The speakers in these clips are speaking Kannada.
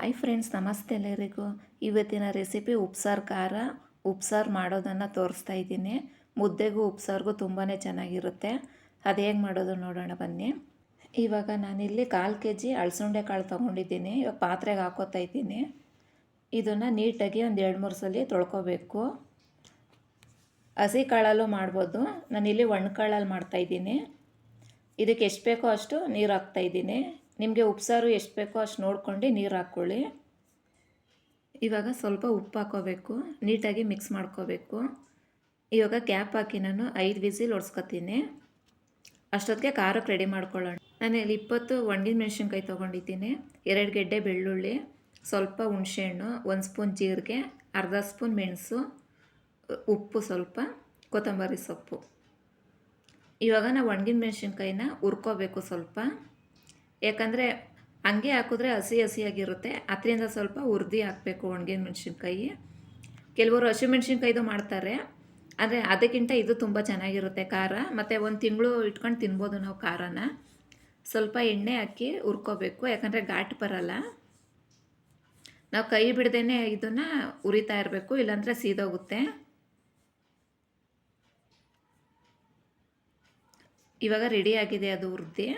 ಹಾಯ್ ಫ್ರೆಂಡ್ಸ್ ನಮಸ್ತೆ ಎಲ್ಲರಿಗೂ. ಇವತ್ತಿನ ರೆಸಿಪಿ ಉಪ್ಸಾರು ಖಾರ, ಉಪ್ಸಾರು ಮಾಡೋದನ್ನು ತೋರಿಸ್ತಾ ಇದ್ದೀನಿ. ಮುದ್ದೆಗೂ ಉಪ್ಸಾರಿಗೂ ತುಂಬಾ ಚೆನ್ನಾಗಿರುತ್ತೆ. ಅದು ಹೇಗೆ ಮಾಡೋದು ನೋಡೋಣ ಬನ್ನಿ. ಇವಾಗ ನಾನಿಲ್ಲಿ ಕಾಲು ಕೆ ಜಿ ಅಳಸುಂಡೆ ಕಾಳು ತೊಗೊಂಡಿದ್ದೀನಿ. ಇವಾಗ ಪಾತ್ರೆಗೆ ಹಾಕೋತಾ ಇದ್ದೀನಿ. ಇದನ್ನು ನೀಟಾಗಿ ಒಂದು ಎರಡು ಮೂರು ಸಲ ತೊಳ್ಕೊಬೇಕು. ಹಸಿ ಕಾಳಲ್ಲೂ ಮಾಡ್ಬೋದು. ನಾನಿಲ್ಲಿ ಮಾಡ್ತಾ ಮಾಡ್ತಾಯಿದ್ದೀನಿ ಇದಕ್ಕೆ ಎಷ್ಟು ಬೇಕೋ ಅಷ್ಟು ನೀರು ಹಾಕ್ತಾಯಿದ್ದೀನಿ ನಿಮಗೆ ಉಪ್ಸಾರು ಎಷ್ಟು ಬೇಕೋ ಅಷ್ಟು ನೋಡ್ಕೊಂಡು ನೀರು ಹಾಕ್ಕೊಳ್ಳಿ. ಇವಾಗ ಸ್ವಲ್ಪ ಉಪ್ಪು ಹಾಕೋಬೇಕು, ನೀಟಾಗಿ ಮಿಕ್ಸ್ ಮಾಡ್ಕೋಬೇಕು. ಇವಾಗ ಕ್ಯಾಪ್ ಹಾಕಿ ನಾನು ಐದು ವಿಸಿಲ್ ಒಡ್ಸ್ಕೊತೀನಿ. ಅಷ್ಟೊತ್ತಿಗೆ ಖಾರಕ್ಕೆ ರೆಡಿ ಮಾಡ್ಕೊಳ್ಳೋಣ. ನಾನು ಇಲ್ಲಿ ಇಪ್ಪತ್ತು ಒಣಗಿನ ಮೆಣಸಿನ್ಕಾಯಿ ತೊಗೊಂಡಿದ್ದೀನಿ. ಎರಡು ಗೆಡ್ಡೆ ಬೆಳ್ಳುಳ್ಳಿ, ಸ್ವಲ್ಪ ಹುಣಸೆಹಣ್ಣು, ಒಂದು ಸ್ಪೂನ್ ಜೀರಿಗೆ, ಅರ್ಧ ಸ್ಪೂನ್ ಮೆಣಸು, ಉಪ್ಪು ಸ್ವಲ್ಪ, ಕೊತ್ತಂಬರಿ ಸೊಪ್ಪು. ಇವಾಗ ನಾವು ಒಣಗಿನ ಮೆಣಸಿನ್ಕಾಯಿನ ಹುರ್ಕೋಬೇಕು ಸ್ವಲ್ಪ. ಯಾಕಂದರೆ ಹಂಗೆ ಹಾಕಿದ್ರೆ ಹಸಿ ಹಸಿಯಾಗಿರುತ್ತೆ. ಅದರಿಂದ ಸ್ವಲ್ಪ ಹುರ್ದಿ ಹಾಕಬೇಕು ಒಣಗಿನ ಮೆಣಸಿನ್ಕಾಯಿ. ಕೆಲವರು ಹಸಿಮೆಣ್ಸಿನ್ಕಾಯ್ದು ಮಾಡ್ತಾರೆ. ಆದರೆ ಅದಕ್ಕಿಂತ ಇದು ತುಂಬ ಚೆನ್ನಾಗಿರುತ್ತೆ ಖಾರ. ಮತ್ತು ಒಂದು ತಿಂಗಳು ಇಟ್ಕೊಂಡು ತಿನ್ಬೋದು ನಾವು ಖಾರನ. ಸ್ವಲ್ಪ ಎಣ್ಣೆ ಹಾಕಿ ಹುರ್ಕೋಬೇಕು. ಯಾಕಂದರೆ ಘಾಟ್ ಬರಲ್ಲ. ನಾವು ಕೈ ಬಿಡ್ದೇ ಇದನ್ನು ಉರಿತಾ ಇರಬೇಕು. ಇಲ್ಲಾಂದರೆ ಸೀದೋಗುತ್ತೆ. ಇವಾಗ ಆಗಿದೆ ಅದು ಉರ್ದಿ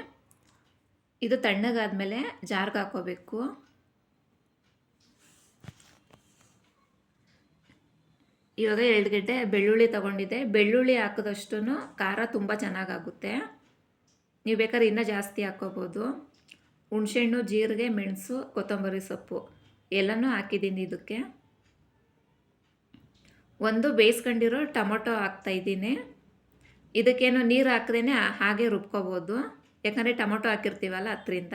ಇದು ತಣ್ಣಗಾದ್ಮೇಲೆ ಜಾರ್ಗೆ ಹಾಕೋಬೇಕು ಇವಾಗ ಎರಡು ಗಡ್ಡೆ ಬೆಳ್ಳುಳ್ಳಿ ತಗೊಂಡಿದ್ದೆ. ಬೆಳ್ಳುಳ್ಳಿ ಹಾಕಿದಷ್ಟು ಖಾರ ತುಂಬ ಚೆನ್ನಾಗಾಗುತ್ತೆ. ನೀವು ಬೇಕಾದ್ರೆ ಇನ್ನೂ ಜಾಸ್ತಿ ಹಾಕ್ಕೋಬೋದು. ಹುಣಸೆಹಣ್ಣು, ಜೀರಿಗೆ, ಮೆಣಸು, ಕೊತ್ತಂಬರಿ ಸೊಪ್ಪು ಎಲ್ಲನೂ ಹಾಕಿದ್ದೀನಿ ಇದಕ್ಕೆ. ಒಂದು ಬೇಯಿಸ್ಕೊಂಡಿರೋ ಟೊಮೊಟೊ ಹಾಕ್ತಾಯಿದ್ದೀನಿ ಇದಕ್ಕೇನು ನೀರು ಹಾಕ್ದೇ ಹಾಗೆ ರುಬ್ಕೋಬೋದು. ಯಾಕಂದರೆ ಟೊಮೊಟೊ ಹಾಕಿರ್ತೀವಲ್ಲ ಅದರಿಂದ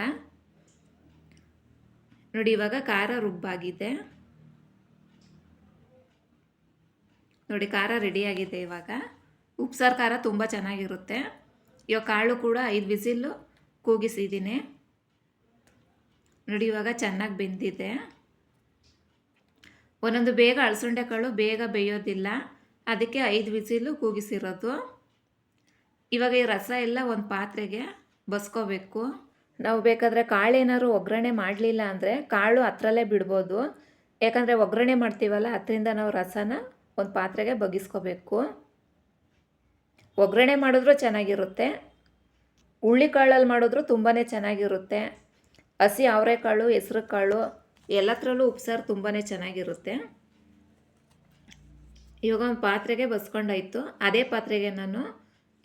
ನೋಡಿ, ಇವಾಗ ಖಾರ ರುಬ್ಬಾಗಿದೆ. ನೋಡಿ, ಖಾರ ರೆಡಿಯಾಗಿದೆ ಇವಾಗ. ಉಪ್ಸಾರು ಖಾರ ತುಂಬ ಚೆನ್ನಾಗಿರುತ್ತೆ. ಇವಾಗ ಕಾಳು ಕೂಡ ಐದು ವಿಸಿಲ್ಲು ಕೂಗಿಸಿದ್ದೀನಿ ನೋಡಿ, ಇವಾಗ ಚೆನ್ನಾಗಿ ಬೆಂದಿದೆ. ಒಂದೊಂದು ಬೇಗ ಅಳಸಂಡೆ ಕಾಳು ಬೇಗ ಬೇಯೋದಿಲ್ಲ. ಅದಕ್ಕೆ ಐದು ವಿಸಿಲು ಕೂಗಿಸಿರೋದು. ಇವಾಗ ಈ ರಸ ಎಲ್ಲ ಒಂದು ಪಾತ್ರೆಗೆ ಬಸ್ಕೋಬೇಕು. ನಾವು ಬೇಕಾದರೆ ಕಾಳು ಏನಾದ್ರು ಒಗ್ಗರಣೆ ಮಾಡಲಿಲ್ಲ ಅಂದರೆ ಕಾಳು ಹತ್ರಲ್ಲೇ ಬಿಡ್ಬೋದು. ಯಾಕಂದರೆ ಒಗ್ಗರಣೆ ಮಾಡ್ತೀವಲ್ಲ ಅದರಿಂದ ನಾವು ರಸನ ಒಂದು ಪಾತ್ರೆಗೆ ಬಗ್ಗಿಸ್ಕೋಬೇಕು ಒಗ್ಗರಣೆ ಮಾಡಿದ್ರೂ ಚೆನ್ನಾಗಿರುತ್ತೆ. ಹುಳ್ಳಿ ಕಾಳಲ್ಲಿ ಮಾಡಿದ್ರು ತುಂಬಾ ಚೆನ್ನಾಗಿರುತ್ತೆ. ಹಸಿ ಅವರೆಕಾಳು ಹೆಸ್ರು ಕಾಳು ಎಲ್ಲತ್ರಲ್ಲೂ ಉಪ್ಸಾರು ತುಂಬಾ ಚೆನ್ನಾಗಿರುತ್ತೆ. ಇವಾಗ ಒಂದು ಪಾತ್ರೆಗೆ ಬಸ್ಕೊಂಡಾಯಿತು. ಅದೇ ಪಾತ್ರೆಗೆ ನಾನು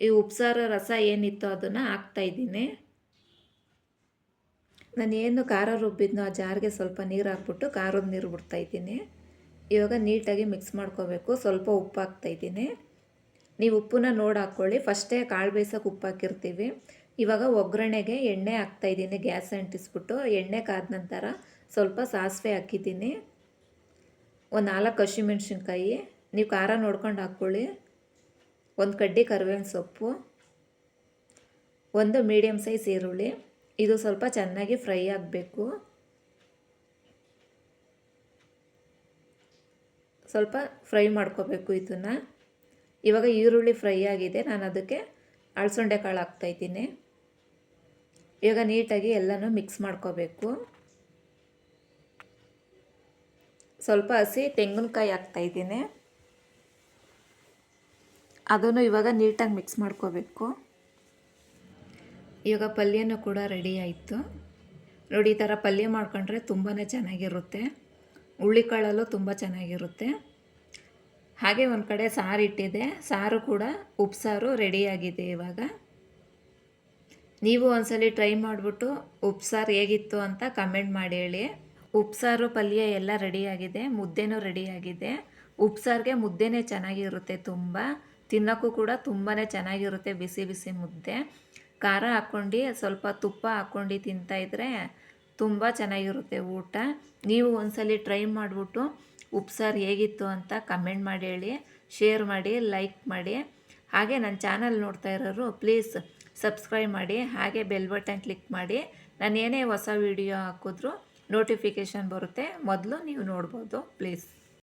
ಈ ಉಪ್ಸಾರ ರಸ ಏನಿತ್ತು ಅದನ್ನು ಹಾಕ್ತಾಯಿದ್ದೀನಿ ನಾನು ಏನು ಖಾರ ರುಬ್ಬಿದ್ನೋ ಆ ಜಾರಿಗೆ ಸ್ವಲ್ಪ ನೀರು ಹಾಕ್ಬಿಟ್ಟು ಖಾರದ ನೀರು ಬಿಡ್ತಾಯಿದ್ದೀನಿ ಇವಾಗ ನೀಟಾಗಿ ಮಿಕ್ಸ್ ಮಾಡ್ಕೋಬೇಕು. ಸ್ವಲ್ಪ ಉಪ್ಪು ಹಾಕ್ತಾಯಿದ್ದೀನಿ ನೀವು ಉಪ್ಪನ್ನ ನೋಡಿ ಹಾಕ್ಕೊಳ್ಳಿ ಫಸ್ಟೇ ಕಾಳು ಬೇಯಿಸೋಕೆ ಉಪ್ಪು ಹಾಕಿರ್ತೀವಿ. ಇವಾಗ ಒಗ್ಗರಣೆಗೆ ಎಣ್ಣೆ ಹಾಕ್ತಾಯಿದ್ದೀನಿ ಗ್ಯಾಸ್ ಅಂಟಿಸ್ಬಿಟ್ಟು ಎಣ್ಣೆ ಕಾದ ನಂತರ ಸ್ವಲ್ಪ ಸಾಸಿವೆ ಹಾಕಿದ್ದೀನಿ. ಒಂದು ನಾಲ್ಕು ಹಸಿಮೆಣ್ಸಿನ್ಕಾಯಿ. ನೀವು ಖಾರ ನೋಡ್ಕೊಂಡು ಹಾಕ್ಕೊಳ್ಳಿ ಒಂದು ಕಡ್ಡಿ ಕರಿಬೇವಿನ ಸೊಪ್ಪು, ಒಂದು ಮೀಡಿಯಮ್ ಸೈಜ್ ಈರುಳ್ಳಿ. ಇದು ಸ್ವಲ್ಪ ಚೆನ್ನಾಗಿ ಫ್ರೈ ಆಗಬೇಕು. ಸ್ವಲ್ಪ ಫ್ರೈ ಮಾಡ್ಕೋಬೇಕು ಇದನ್ನು. ಇವಾಗ ಈರುಳ್ಳಿ ಫ್ರೈ ಆಗಿದೆ. ನಾನು ಅದಕ್ಕೆ ಅಳಸಂಡೆ ಕಾಳು ಹಾಕ್ತಾಯಿದ್ದೀನಿ ಇವಾಗ ನೀಟಾಗಿ ಎಲ್ಲನೂ ಮಿಕ್ಸ್ ಮಾಡ್ಕೋಬೇಕು. ಸ್ವಲ್ಪ ಹಸಿ ತೆಂಗಿನಕಾಯಿ ಹಾಕ್ತಾಯಿದ್ದೀನಿ ಅದನ್ನು ಇವಾಗ ನೀಟಾಗಿ ಮಿಕ್ಸ್ ಮಾಡ್ಕೋಬೇಕು. ಇವಾಗ ಪಲ್ಯನೂ ಕೂಡ ರೆಡಿ ಆಯಿತು. ನೋಡಿ, ಈ ಥರ ಪಲ್ಯ ಮಾಡ್ಕೊಂಡ್ರೆ ತುಂಬಾ ಚೆನ್ನಾಗಿರುತ್ತೆ. ಹುಳ್ಳಿಕಾಳಲ್ಲೂ ತುಂಬ ಚೆನ್ನಾಗಿರುತ್ತೆ. ಹಾಗೆ ಒಂದು ಕಡೆ ಸಾರು ಇಟ್ಟಿದೆ. ಸಾರು ಕೂಡ ಉಪ್ಸಾರು ರೆಡಿಯಾಗಿದೆ ಇವಾಗ. ನೀವು ಒಂದ್ಸಲಿ ಟ್ರೈ ಮಾಡಿಬಿಟ್ಟು ಉಪ್ಸಾರು ಹೇಗಿತ್ತು ಅಂತ ಕಮೆಂಟ್ ಮಾಡಿ ಹೇಳಿ. ಉಪ್ಸಾರು ಪಲ್ಯ ಎಲ್ಲ ರೆಡಿಯಾಗಿದೆ ಮುದ್ದೆನೂ ರೆಡಿಯಾಗಿದೆ ಉಪ್ಸಾರಿಗೆ ಮುದ್ದೆನೇ ಚೆನ್ನಾಗಿರುತ್ತೆ ತುಂಬ. ತಿನ್ನೋಕ್ಕೂ ಕೂಡ ತುಂಬಾ ಚೆನ್ನಾಗಿರುತ್ತೆ ಬಿಸಿ ಬಿಸಿ ಮುದ್ದೆ. ಖಾರ ಹಾಕ್ಕೊಂಡು, ಸ್ವಲ್ಪ ತುಪ್ಪ ಹಾಕ್ಕೊಂಡು ತಿಂತಾಯಿದ್ರೆ ತುಂಬ ಚೆನ್ನಾಗಿರುತ್ತೆ ಊಟ. ನೀವು ಒಂದ್ಸಲಿ ಟ್ರೈ ಮಾಡಿಬಿಟ್ಟು ಉಪ್ಸಾರು ಹೇಗಿತ್ತು ಅಂತ ಕಮೆಂಟ್ ಮಾಡಿ ಹೇಳಿ, ಶೇರ್ ಮಾಡಿ, ಲೈಕ್ ಮಾಡಿ. ಹಾಗೆ ನನ್ನ ಚಾನಲ್ ನೋಡ್ತಾ ಇರೋರು ಪ್ಲೀಸ್ ಸಬ್ಸ್ಕ್ರೈಬ್ ಮಾಡಿ, ಹಾಗೆ ಬೆಲ್ ಬಟನ್ ಕ್ಲಿಕ್ ಮಾಡಿ. ನಾನು ಏನೇ ಹೊಸ ವಿಡಿಯೋ ಹಾಕಿದ್ರೂ ನೋಟಿಫಿಕೇಷನ್ ಬರುತ್ತೆ, ಮೊದಲು ನೀವು ನೋಡ್ಬೋದು ಪ್ಲೀಸ್.